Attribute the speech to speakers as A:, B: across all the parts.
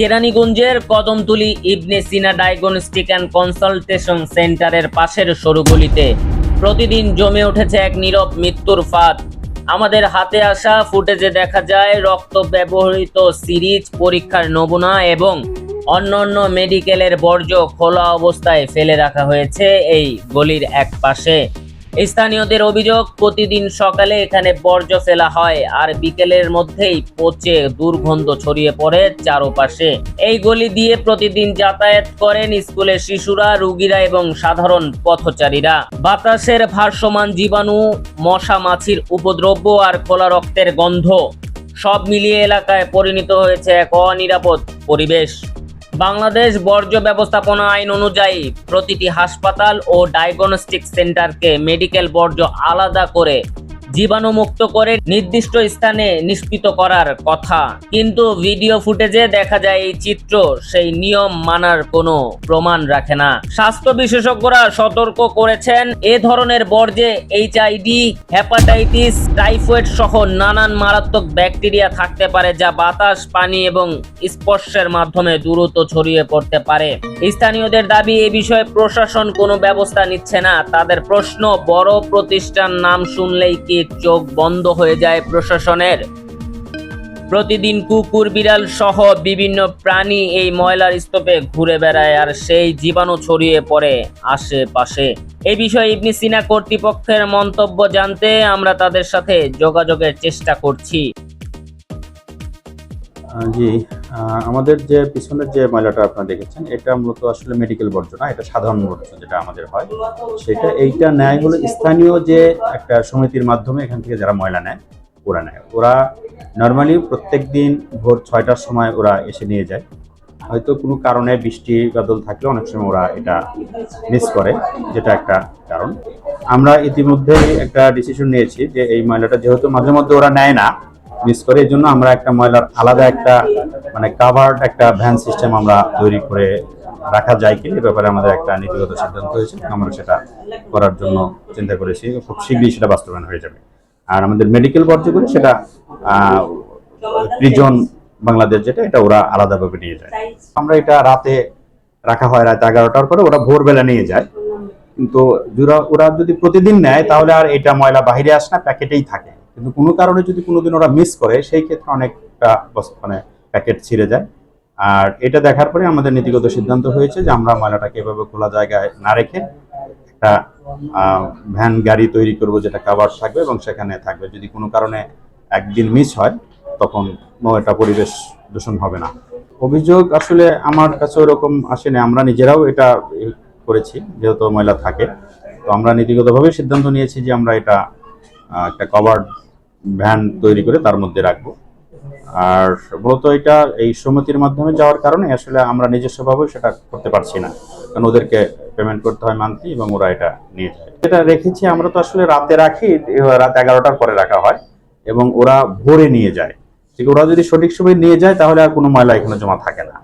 A: কেরানীগঞ্জের Kadamtali Ibne Sina diagnostic and consultation সেন্টারের পাশের সরুগলিতে প্রতিদিন জমে উঠেছে এক নীরব মৃত্যুর ফাঁদ। আমাদের হাতে আসা ফুটেজে দেখা যায় রক্ত ব্যবহৃত সিরিজ, পরীক্ষার নমুনা এবং অন্যান্য মেডিকেলের বর্জ্য খোলা অবস্থায় ফেলে রাখা হয়েছে এই গলির এক পাশে স্থানীয়দের অভিযোগ, প্রতিদিন সকালে এখানে বর্জ্য ফেলা হয় আর বিকেলের মধ্যেই পচে দুর্গন্ধ ছড়িয়ে পড়ে চারপাশে। এই গলি দিয়ে প্রতিদিন যাতায়াত করেন স্কুলের শিশুরা, রুগীরা এবং সাধারণ পথচারীরা। বাতাসের ভারসমান জীবাণু, মশা মাছির উপদ্রব্য আর খোলা রক্তের গন্ধ সব মিলিয়ে এলাকায় পরিণত হয়েছে এক অনিরাপদ পরিবেশ। বাংলাদেশ বর্জ্য ব্যবস্থাপনা আইন অনুযায়ী প্রতিটি হাসপাতাল ও ডায়াগনস্টিক সেন্টারকে মেডিকেল বর্জ্য আলাদা করে জীবাণুমুক্ত করে নির্দিষ্ট স্থানে নিষ্কৃত করার কথা। কিন্তু ভিডিও ফুটেজে দেখা যায় এই চিত্র সেই নিয়ম মানার কোনো প্রমাণ রাখে না। স্বাস্থ্য বিশেষজ্ঞরা সতর্ক করেছেন এ ধরনের বর্জ্যে এইচআইডি হেপাটাইটিস, টাইফয়েড সহ নানান মারাত্মক ব্যাকটেরিয়া থাকতে পারে যা বাতাস, পানি এবং স্পর্শের মাধ্যমে দ্রুত ছড়িয়ে পড়তে পারে। স্থানীয়দের দাবি, এ বিষয়ে প্রশাসন কোনো ব্যবস্থা নিচ্ছে না। তাদের প্রশ্ন, বড় প্রতিষ্ঠান নাম শুনলেই কি চোখ বন্ধ হয়ে যায় প্রশাসনের। প্রতিদিন কুকুর, বিড়াল সহ বিভিন্ন প্রাণী এই ময়লার স্তূপে ঘুরে বেড়ায় আর সেই জীবাণু ছড়িয়ে পড়ে আশেপাশে। এই বিষয়ে ইবনি সিনা কর্তৃপক্ষের মন্তব্য জানতে আমরা তাদের সাথে যোগাযোগের চেষ্টা করছি।
B: জি। আমাদের যে পিছনের যে ময়লাটা আপনারা দেখেছেন, এটা মূলত আসলে মেডিকেল বর্জ্য না, এটা সাধারণ বর্জ্য যেটা আমাদের হয়। সেটা এইটা নেয় হলো স্থানীয় যে একটা সমিতির মাধ্যমে এখান থেকে যারা ময়লা নেয়, ওরা নেয়। ওরা নর্মালি প্রত্যেক দিন ভোর ছয়টার সময় ওরা এসে নিয়ে যায়। হয়তো কোনো কারণে বৃষ্টি, বাদল থাকলে অনেক সময় ওরা এটা মিস করে, যেটা একটা কারণ। আমরা ইতিমধ্যে একটা ডিসিশন নিয়েছি যে এই ময়লাটা যেহেতু মাঝে মধ্যে ওরা নেয় না মিস করে এই জন্য আমরা একটা ময়লার আলাদা একটা মানে কাভার্ড একটা ভ্যান সিস্টেম আমরা তৈরি করে রাখা যায় কি এ ব্যাপারে আমাদের একটা নীতিগত সিদ্ধান্ত হয়েছে। আমরা সেটা করার জন্য চিন্তা করেছি খুব শীঘ্রই সেটা বাস্তবায়ন হয়ে যাবে। আর আমাদের মেডিকেল বর্জ্যগুলো সেটা প্রিজন বাংলাদেশ যেটা, এটা ওরা আলাদাভাবে নিয়ে যায়। আমরা এটা রাতে রাখা হয় রাত এগারোটার পরে, ওরা ভোরবেলা নিয়ে যায়। কিন্তু ওরা যদি প্রতিদিন নেয়, তাহলে আর এটা ময়লা বাইরে আসে না, প্যাকেটেই থাকে। কিন্তু কোনো কারণে যদি কোনোদিন ওরা মিস করে, সেই ক্ষেত্রে অনেকটা মানে প্যাকেট ছিঁড়ে যায়। আর এটা দেখার পরে আমাদের নীতিগত সিদ্ধান্ত হয়েছে যে আমরা ময়লাটাকে এভাবে খোলা জায়গায় না রেখে একটা ভ্যান গাড়ি তৈরি করব যেটা কাভার থাকবে এবং সেখানে থাকবে। যদি কোনো কারণে একদিন মিস হয়, তখন এটা পরিবেশ দূষণ হবে না। অভিযোগ আসলে আমার কাছে ওরকম আসেনি। আমরা নিজেরাও এটা করেছি, যেহেতু ময়লা থাকে। তো আমরা নীতিগতভাবে সিদ্ধান্ত নিয়েছি যে আমরা এটা একটা কভার্ড ভ্যান তৈরি করে তার মধ্যে রাখব। আর মূলত এটা এই সমিতির মাধ্যমে যাওয়ার কারণে আসলে আমরা নিজস্বভাবে সেটা করতে পারছি না। কারণ ওদেরকে পেমেন্ট করতে হয় মান্থলি এবং ওরা এটা নিয়ে যায়। এটা রেখেছি আমরা তো আসলে রাতে রাখি, রাত এগারোটার পরে রাখা হয় এবং ওরা ভোরে নিয়ে যায়। ঠিক, ওরা যদি সঠিক সময় নিয়ে যায় তাহলে আর কোনো ময়লা এখানে জমা থাকে না।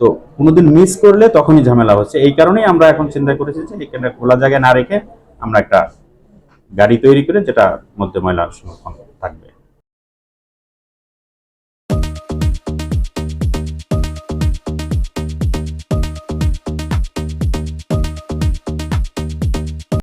B: তো কোনোদিন মিস করলে তখনই ঝামেলা হচ্ছে। এই কারণেই আমরা এখন চিন্তা করেছি যে এখানে খোলা জায়গায় না রেখে আমরা একটা গাড়ি তৈরি করে যেটা মধ্যে ময়লা থাকবে।